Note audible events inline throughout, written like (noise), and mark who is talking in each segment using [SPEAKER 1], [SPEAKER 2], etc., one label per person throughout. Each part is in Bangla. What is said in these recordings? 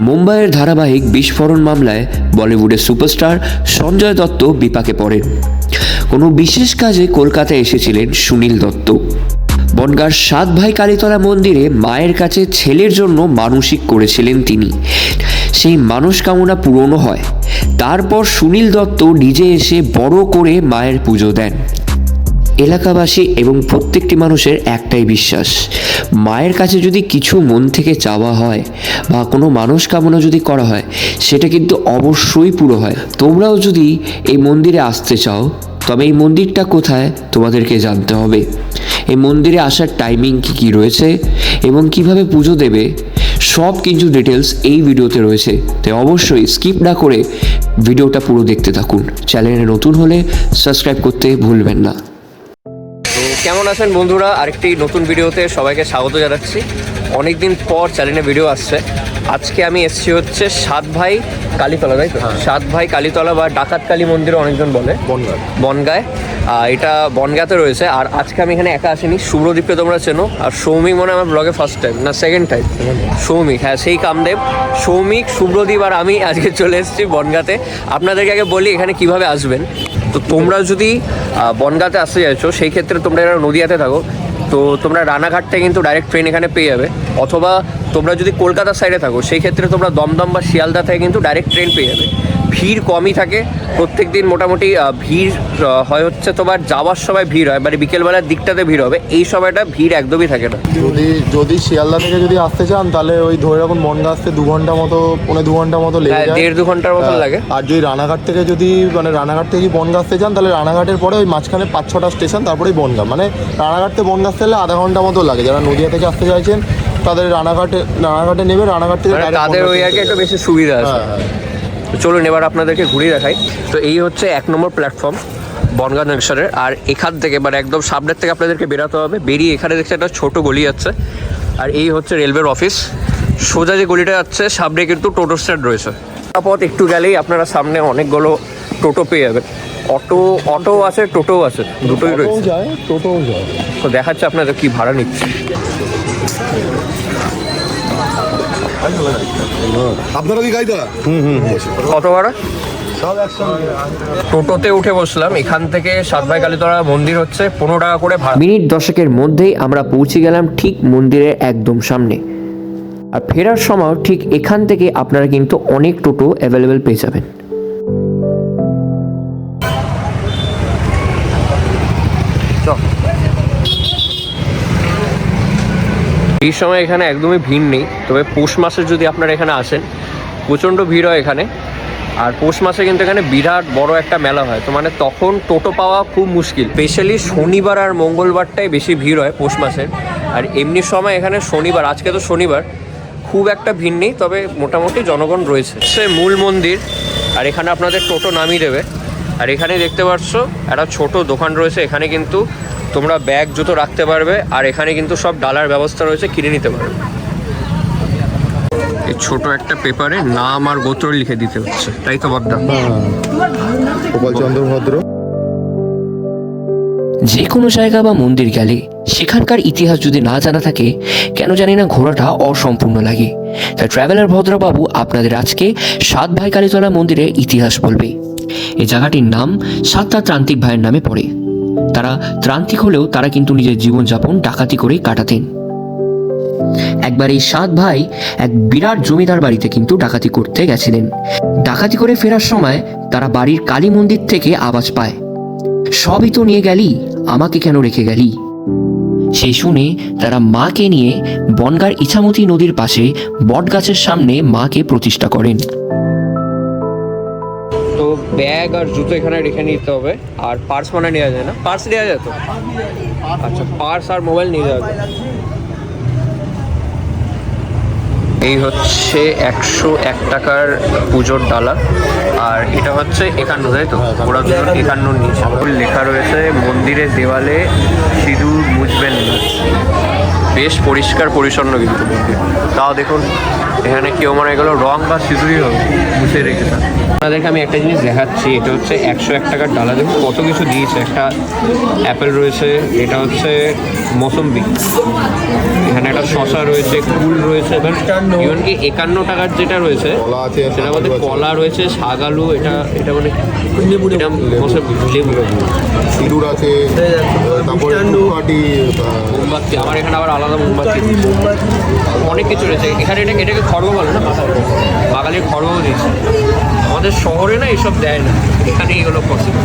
[SPEAKER 1] মুম্বাইয়ের ধারাবাহিক বিস্ফোরণ মামলায় বলিউডের সুপারস্টার সঞ্জয় দত্ত বিপাকে পড়েন। কোনো বিশেষ কাজে কলকাতায় এসেছিলেন সুনীল দত্ত। বনগাঁর সাত ভাই কালীতলা মন্দিরে মায়ের কাছে ছেলের জন্য মানসিক করেছিলেন তিনি। সেই মানসকামনা পূরণও হয়। তারপর সুনীল দত্ত নিজে এসে বড় করে মায়ের পুজো দেন। এলাকাবাসী এবং প্রত্যেকটি মানুষের একটাই বিশ্বাস। মায়ের কাছে যদি কিছু মন থেকে চাওয়া হয় বা কোনো মানুষ কামনা যদি করা হয়, সেটা কিন্তু অবশ্যই পুরো হয়। তোমরাও যদি এই মন্দিরে আসতে চাও, তবে এই মন্দিরটা কোথায় তোমাদেরকে জানতে হবে। এই মন্দিরে আসার টাইমিং কী কী রয়েছে এবং কীভাবে পুজো দেবে, সব কিছু ডিটেলস এই ভিডিওতে রয়েছে। তাই অবশ্যই স্কিপ না করে ভিডিওটা পুরো দেখতে থাকুন। চ্যানেলে নতুন হলে সাবস্ক্রাইব করতে ভুলবেন না।
[SPEAKER 2] কেমন আছেন বন্ধুরা? আরেকটি নতুন ভিডিওতে সবাইকে স্বাগত জানাচ্ছি। অনেকদিন পর চ্যানেলে ভিডিও আসছে। আজকে আমি এসেছি হচ্ছে সাত ভাই কালীতলা তাই তো? সাত ভাই কালীতলা বা ডাকাত কালী মন্দিরে অনেকজন বলে।
[SPEAKER 3] বনগাঁ।
[SPEAKER 2] বনগায়। আহ, এটা বনগাতে রয়েছে। আর আজকে আমি এখানে একা আসিনি। শুভ্রদীপকে তোমরা চেনো। আর সৌমিক মনে হয় আমার ব্লগে ফার্স্ট টাইম না সেকেন্ড টাইম সৌমিক। হ্যাঁ সেই কামদেব। সৌমিক শুভ্রদীপ আর আমি আজকে চলে এসেছি বনগাতে। আপনাদেরকে আগে বলি এখানে কীভাবে আসবেন। তো তোমরা যদি বনগাঁতে আসতে চাইছো সেই ক্ষেত্রে তোমরা এরা নদিয়াতে থাকো, তো তোমরা রানাঘাট থেকে কিন্তু ডাইরেক্ট ট্রেন এখানে পেয়ে যাবে। অথবা তোমরা যদি কলকাতার সাইডে থাকো, সেই ক্ষেত্রে তোমরা দমদম বা শিয়ালদা থেকে কিন্তু ডাইরেক্ট ট্রেন পেয়ে যাবে। ভিড় কমই থাকে। প্রত্যেক দিন মোটামুটি ভিড় হয় হচ্ছে তোমার যাওয়ার সময় ভিড় হয় মানে বিকেলবেলার দিকটাতে ভিড় হবে। এই সময়টা ভিড় একদমই থাকে না।
[SPEAKER 3] যদি যদি শিয়ালদা থেকে যদি আসতে চান তাহলে ওই ধরে রাখুন বনগা আসতে দু ঘণ্টা মতো পৌনে দু ঘণ্টা মতো লেগে
[SPEAKER 2] হ্যাঁ,
[SPEAKER 3] যায়।
[SPEAKER 2] দেড় দু ঘণ্টার মতন
[SPEAKER 3] হ্যাঁ,
[SPEAKER 2] লাগে।
[SPEAKER 3] আর যদি রানাঘাট থেকে যদি মানে রানাঘাট থেকে বনগা আসতে চান তাহলে রানাঘাটের পরে ওই মাঝখানে পাঁচ ছটা স্টেশন তারপরেই বনগা। মানে রানাঘাট থেকে বনগা আসতে গেলে আধা ঘণ্টা মতো লাগে। যারা নদিয়া থেকে আসতে চাইছেন তাদের রানাঘাটে রানাঘাটে নেবে রানাঘাট থেকে
[SPEAKER 2] মানে তাদের ওই আর কি একটু বেশি সুবিধা আছে।
[SPEAKER 3] হ্যাঁ।
[SPEAKER 2] চলুন এবার আপনাদেরকে ঘুরিয়ে দেখাই। তো এই হচ্ছে এক নম্বর প্ল্যাটফর্ম বনগাঁ জংশনের। আর এখান থেকে মানে একদম সামনের থেকে আপনাদেরকে বেরোতে হবে। বেরিয়ে এখানে দেখছে একটা ছোটো গলি যাচ্ছে আর এই হচ্ছে রেলওয়ের অফিস সোজা যে গলিটা যাচ্ছে সামনে কিন্তু টোটো স্ট্যান্ড রয়েছে। পথ একটু গেলেই আপনারা সামনে অনেকগুলো টোটো পেয়ে যাবেন। অটো অটো আছে টোটোও আছে দুটোই রয়েছে।
[SPEAKER 3] টোটোও যায়।
[SPEAKER 2] তো দেখাচ্ছে আপনাদের কি ভাড়া নিচ্ছে।
[SPEAKER 4] আপনারা কি গাইদা
[SPEAKER 2] কত ভাড়া? টোটোতে উঠে বসলাম এখান থেকে সাত ভাই কালীতলা মন্দির হচ্ছে পনেরো টাকা করে ভাড়া।
[SPEAKER 1] মিনিট দশকের মধ্যেই আমরা পৌঁছে গেলাম ঠিক মন্দিরের একদম সামনে। আর ফেরার সময় ঠিক এখান থেকে আপনারা কিন্তু অনেক টোটো অ্যাভেলেবেল পেয়ে যাবেন।
[SPEAKER 2] এই সময় এখানে একদমই ভিড় নেই, তবে পৌষ মাসে যদি আপনারা এখানে আসেন, প্রচণ্ড ভিড় হয় এখানে। আর পৌষ মাসে কিন্তু এখানে বিরাট বড় একটা মেলা হয়, তো মানে তখন টোটো পাওয়া খুব মুশকিল। স্পেশালি শনিবার আর মঙ্গলবারটাই বেশি ভিড় হয় পৌষ মাসের আর এমনি সময় এখানে শনিবার, আজকে তো শনিবার, খুব একটা ভিড় নেই, তবে মোটামুটি জনগণ রয়েছে। সে মূল মন্দির, আর এখানে আপনাদের টোটো নামিয়ে দেবে। আর এখানে দেখতে পাচ্ছ, একটা ছোট দোকান রয়েছে, এখানে কিন্তু তোমরা ব্যাগ জুতো রাখতে পারবে আর এখানে কিন্তু সব ডালার ব্যবস্থা রয়েছে কিনে নিতে পারবে। এই ছোট একটা পেপারে নাম আর গোত্র লিখে দিতে হচ্ছে। তাই তো বদ্দা
[SPEAKER 3] গোপাল ভদ্র
[SPEAKER 1] যে কোনো জায়গা বা মন্দির গেলে সেখানকার ইতিহাস যদি না জানা থাকে কেন জানি না ঘোরাটা অসম্পূর্ণ লাগে। তাই ট্রাভেলার ভদ্রবাবু আপনাদের আজকে সাত ভাই কালীতলা মন্দিরের ইতিহাস বলবে। এই জায়গাটির নাম সাতটা ত্রান্তিক ভাইয়ের নামে পড়ে। তারা ত্রান্তিক হলেও তারা কিন্তু নিজের জীবনযাপন ডাকাতি করেই কাটাতেন। একবার এই সাত ভাই এক বিরাট জমিদার বাড়িতে কিন্তু ডাকাতি করতে গেছিলেন। ডাকাতি করে ফেরার সময় তারা বাড়ির কালী মন্দির থেকে আওয়াজ পায়, সবই তো নিয়ে গেলি, আমাকে কেন রেখে গেলি? সেই শুনে তারা মাকে নিয়ে বনগার ইছামতি নদীর পাশে বটগাছের সামনে মাকে প্রতিষ্ঠা করেন।
[SPEAKER 2] তো ব্যাগ আর জুতো এখানে রেখে নিতে হবে। আর পার্স মানে নেওয়া যায় না? পার্স নেওয়া যায় তো? আচ্ছা পার্স আর মোবাইল নিয়ে যাবে। এই হচ্ছে একশো এক টাকার পুজোর ডালা। আর এটা হচ্ছে একান্ন, তাই তো? ওরা দুজন একান্ন নিয়েছে। লেখা রয়েছে, মন্দিরের দেওয়ালে সিঁদুর মুছবেন না। বেশ পরিষ্কার, পরিচ্ছন্ন কিন্তু তাও দেখুন, এখানে কেউ মনে হয় রং বা সিঁদুরই হবে মুছে রেখেছে আপনাদেরকে আমি একটা জিনিস দেখাচ্ছি, এটা হচ্ছে একশো এক টাকার ডালা। দেখুন, কত কিছু দিয়েছে। একটা অ্যাপেল রয়েছে, এটা হচ্ছে মৌসম্বি। এখানে একটা শশা রয়েছে কুল রয়েছে ইভেন কি একান্ন টাকার যেটা রয়েছে
[SPEAKER 3] কলা আছে,
[SPEAKER 2] সেটার মধ্যে কলা রয়েছে শাক আলু এটা এটা মানে এটা মৌসম্বি লেবু।
[SPEAKER 3] সিঁদুর আছে
[SPEAKER 2] মোমবাতি আমার এখানে আবার আলাদা মোমবাতি। অনেক কিছু রয়েছে। এখানে এটা এটাকে খড়গ বলে না বাঙালির খড়গও দিয়েছে। আমাদের শহরে না এসব দেয় না। এখানে এগুলো পসিবল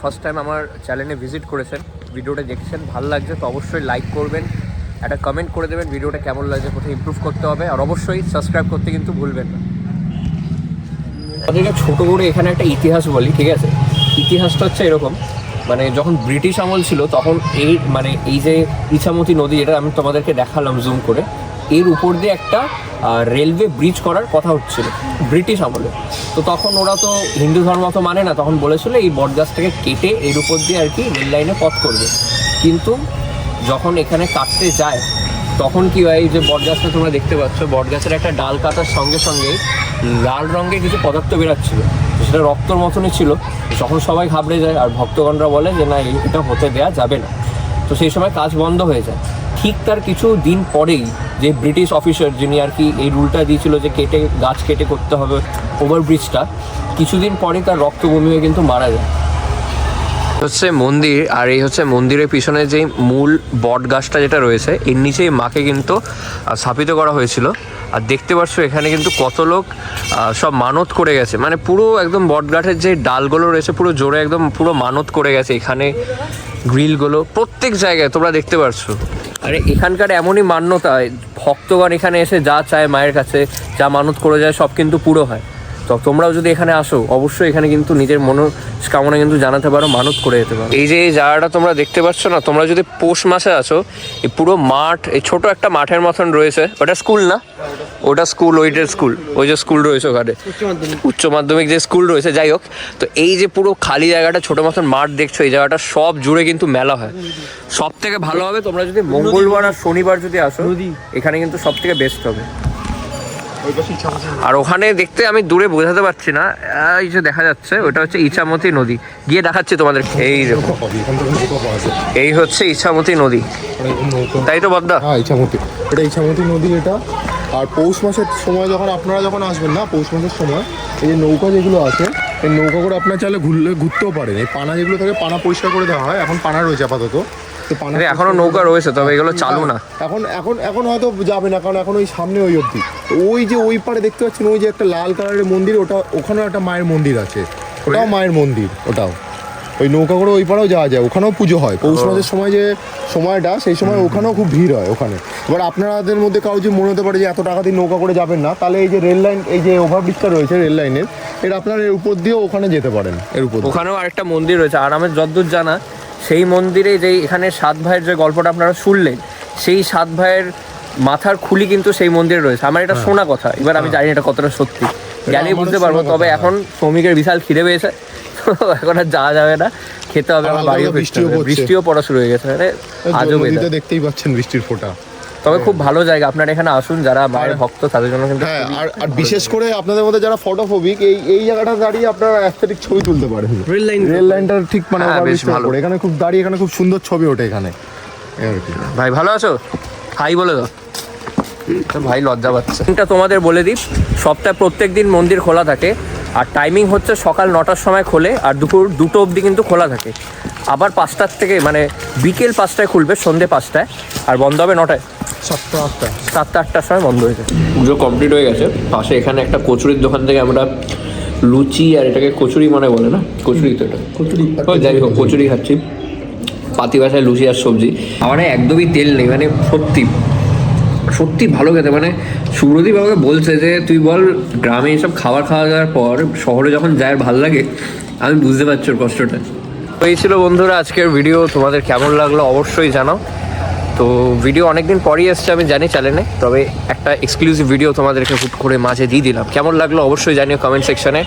[SPEAKER 2] ফার্স্ট টাইম আমার চ্যানেলে ভিজিট করেছেন, ভিডিওটা দেখছেন, ভালো লাগছে তো অবশ্যই লাইক করবেন, একটা কমেন্ট করে দেবেন ভিডিওটা কেমন লাগছে, কোথায় ইমপ্রুভ করতে হবে, আর অবশ্যই সাবস্ক্রাইব করতে কিন্তু ভুলবেন না। আমাদেরকে ছোটো করে এখানে একটা ইতিহাস বলি, ঠিক আছে? ইতিহাসটা হচ্ছে এরকম মানে যখন ব্রিটিশ আমল ছিল, তখন এই মানে এই যে ইছামতি নদী যেটা আমি তোমাদেরকে দেখালাম জুম করে, এর উপর দিয়ে একটা রেলওয়ে ব্রিজ করার কথা হচ্ছিল ব্রিটিশ আমলে। তো তখন ওরা তো হিন্দু ধর্ম তো মানে না, তখন বলেছিল এই বটগাছটাকে কেটে এর উপর দিয়ে আর কি রেল লাইনে পথ করবে। কিন্তু যখন এখানে কাটতে যায়, তখন কি হয় যে বটগাছটা তোমরা দেখতে পাচ্ছ বটগাছের একটা ডাল কাটার সঙ্গে সঙ্গে লাল রঙের কিছু পদার্থ বেরাচ্ছিল। সেটা রক্তর মতনই ছিল। যখন সবাই ঘাবড়ে যায়, আর ভক্তগণরা বলে যে, না এটা হতে দেয়া যাবে না। তো সেই সময় কাজ বন্ধ হয়ে যায়। ঠিক তার কিছু দিন পরেই যে ব্রিটিশ অফিসার যিনি আর কি এই রুলটা দিয়েছিল যে কেটে, গাছ কেটে করতে হবে ওভারব্রিজটা কিছুদিন পরে তার রক্তভূমি হয়ে কিন্তু মারা যায়। হচ্ছে মন্দির, আর এই হচ্ছে মন্দিরের পিছনে যে মূল বট গাছটা যেটা রয়েছে, এর নিচেই মাকে কিন্তু স্থাপিত করা হয়েছিল। আর দেখতে পাচ্ছ এখানে কিন্তু কত লোক সব মানত করে গেছে। মানে পুরো একদম বটগাঠের যে ডালগুলো রয়েছে, পুরো জোরে একদম পুরো মানত করে গেছে এখানে গ্রিলগুলো। প্রত্যেক জায়গায় তোমরা দেখতে পারছ। আরে এখানকার এমনই মান্যতা, ভক্তগণ এখানে এসে যা চায় মায়ের কাছে, যা মানত করে যায়, সব কিন্তু পুরো হয়। তো তোমরাও যদি এখানে আসো অবশ্যই এখানে কিন্তু নিজের মনস্কামনা কিন্তু জানাতে পারো মানত করে যেতে পারো। এই যে এই জায়গাটা তোমরা দেখতে পাচ্ছ না তোমরা যদি পৌষ মাসে আছো এই পুরো মাঠ এই ছোট একটা মাঠের মতন রয়েছে। ওটা স্কুল না? ওটা স্কুল ওইটার স্কুল ওই যে স্কুল রয়েছে ওখানে। উচ্চ মাধ্যমিক। যে স্কুল রয়েছে যাই হোক তো এই যে পুরো খালি জায়গাটা ছোট মতন মাঠ দেখছ এই জায়গাটা সব জুড়ে কিন্তু মেলা হয়। সব থেকে ভালো হবে তোমরা যদি মঙ্গলবার আর শনিবার যদি আসো এখানে কিন্তু সব থেকে বেস্ট হবে। আর ওখানে দেখতে আমি দূরে বোঝাতে পারছি না। আহ, এই যে দেখা যাচ্ছে ওটা হচ্ছে ইছামতি নদী। গিয়ে দেখাচ্ছি তোমাদের। এই। এই হচ্ছে ইছামতি নদী। তাই তো বদ্দা
[SPEAKER 3] হ্যাঁ ইছামতি। এটা ইছামতি নদী এটা। আর পৌষ মাসের সময় যখন আপনারা যখন আসবেন না পৌষ মাসের সময় এই যে নৌকা যেগুলো আছে এই নৌকা করে আপনার চাইলে ঘুরলে ঘুরতেও পারেন। এই পানা যেগুলো থাকে পানা পরিষ্কার করে দেওয়া হয়। এখন পানা রয়েছে আপাতত।
[SPEAKER 2] এখনও নৌকা রয়েছে তবে এগুলো চালু না।
[SPEAKER 3] এখন এখন এখন হয়তো যাবে না কারণ এখন ওই সামনে ওই অবধি। ওই যে ওই পারে দেখতে পাচ্ছেন ওই যে একটা লাল কালারের মন্দির ওটা ওখানেও একটা মায়ের মন্দির আছে। ওটাও মায়ের মন্দির ওটাও। ওই নৌকা করে ওই পারেও যাওয়া যায় ওখানেও পুজো হয়। পৌষ মাসের সময় যে সময়টা সেই সময় ওখানেও খুব ভিড় হয় ওখানে। এবার আপনাদের মধ্যে কারও যদি মনে হতে পারে যে এত টাকা দিয়ে নৌকা করে যাবেন না তাহলে এই যে রেল লাইন এই যে ওভারব্রিজটা রয়েছে রেল লাইনের এটা আপনার এর উপর দিয়েও ওখানে যেতে পারেন এর উপর।
[SPEAKER 2] ওখানেও আরেকটা মন্দির রয়েছে আর আমার যদ্দূর জানা সেই মন্দিরে যে এখানে সাত ভাইয়ের যে গল্পটা আপনারা শুনলেন সেই সাত ভাইয়ের মাথার খুলি কিন্তু সেই মন্দিরে রয়েছে। আমার এটা শোনা কথা এবার আমি জানি এটা কতটা সত্যি। গেলেই বুঝতে পারব তবে এখন শ্রমিকের বিশাল খিদে পেয়েছে। (laughs) এখন আর যাওয়া যাবে না। খেতে হবে আমার বাড়িও
[SPEAKER 3] বৃষ্টিও
[SPEAKER 2] পড়া শুরু হয়ে গেছে মানে আজও
[SPEAKER 3] দেখতেই পাচ্ছেন বৃষ্টির ফোঁটা।
[SPEAKER 2] তবে খুব ভালো জায়গা। আপনারা এখানে আসুন যারা মায়ের ভক্ত তাদের জন্য কিন্তু
[SPEAKER 3] হ্যাঁ আর আর বিশেষ করে আপনাদের মধ্যে যারা ফটোফোবিক এই এই জায়গাটা দাঁড়িয়ে আপনারা অ্যাস্থেটিক ছবি তুলতে পারেন। রেল লাইন রেল লাইনটা ঠিক মানে
[SPEAKER 2] হ্যাঁ, বেশ ভালো।
[SPEAKER 3] এখানে খুব দাঁড়িয়ে এখানে খুব সুন্দর ছবি ওঠে এখানে।
[SPEAKER 2] ভাই ভালো আছো? হাই বলে দাও। ভাই লজ্জা পাচ্ছে। এটা তোমাদের বলে দিই। সপ্তাহে প্রত্যেক দিন মন্দির খোলা থাকে। আর টাইমিং হচ্ছে সকাল নটার সময় খোলে আর দুপুর দুটো অবধি কিন্তু খোলা থাকে। আবার পাঁচটার থেকে মানে বিকেল পাঁচটায় খুলবে সন্ধে পাঁচটায়। আর বন্ধ হবে নটায়।
[SPEAKER 3] সাতটা আটটা।
[SPEAKER 2] সাতটা আটটার সময় বন্ধ হয়ে যায়। পুজো কমপ্লিট হয়ে গেছে। পাশে এখানে একটা কচুরির দোকান থেকে আমরা লুচি আর এটাকে কচুরি মনে বলে না? কচুরি তো এটা।
[SPEAKER 3] কচুরি
[SPEAKER 2] যাই হোক কচুরি খাচ্ছি। পাতি বাসায় লুচি আর সবজি। আমার একদমই তেল নেই মানে সত্যি সত্যি ভালো খেতে। মানে সুব্রদীপ আমাকে বলছে যে তুই বল গ্রামে এসব খাবার খাওয়া যাওয়ার পর শহরে যখন যায় ভালো লাগে আমি বুঝতে পারছি ওর কষ্টটা। তো এই ছিল বন্ধুরা আজকের ভিডিও তোমাদের কেমন লাগল অবশ্যই জানাও। তো ভিডিও অনেকদিন পরই এসছে আমি জানি চ্যানেলে তবে একটা এক্সক্লুসিভ ভিডিও তোমাদেরকে হুট করে মাঝে দিয়ে দিলাম। কেমন লাগল অবশ্যই জানিও কমেন্ট সেকশনে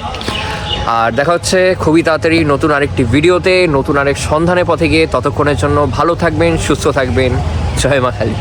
[SPEAKER 2] আর দেখা হচ্ছে খুবই তাড়াতাড়ি নতুন আরেকটি ভিডিওতে নতুন আরেক সন্ধানের পথে গিয়ে। ততক্ষণের জন্য ভালো থাকবেন, সুস্থ থাকবেন। জয় মা কালী।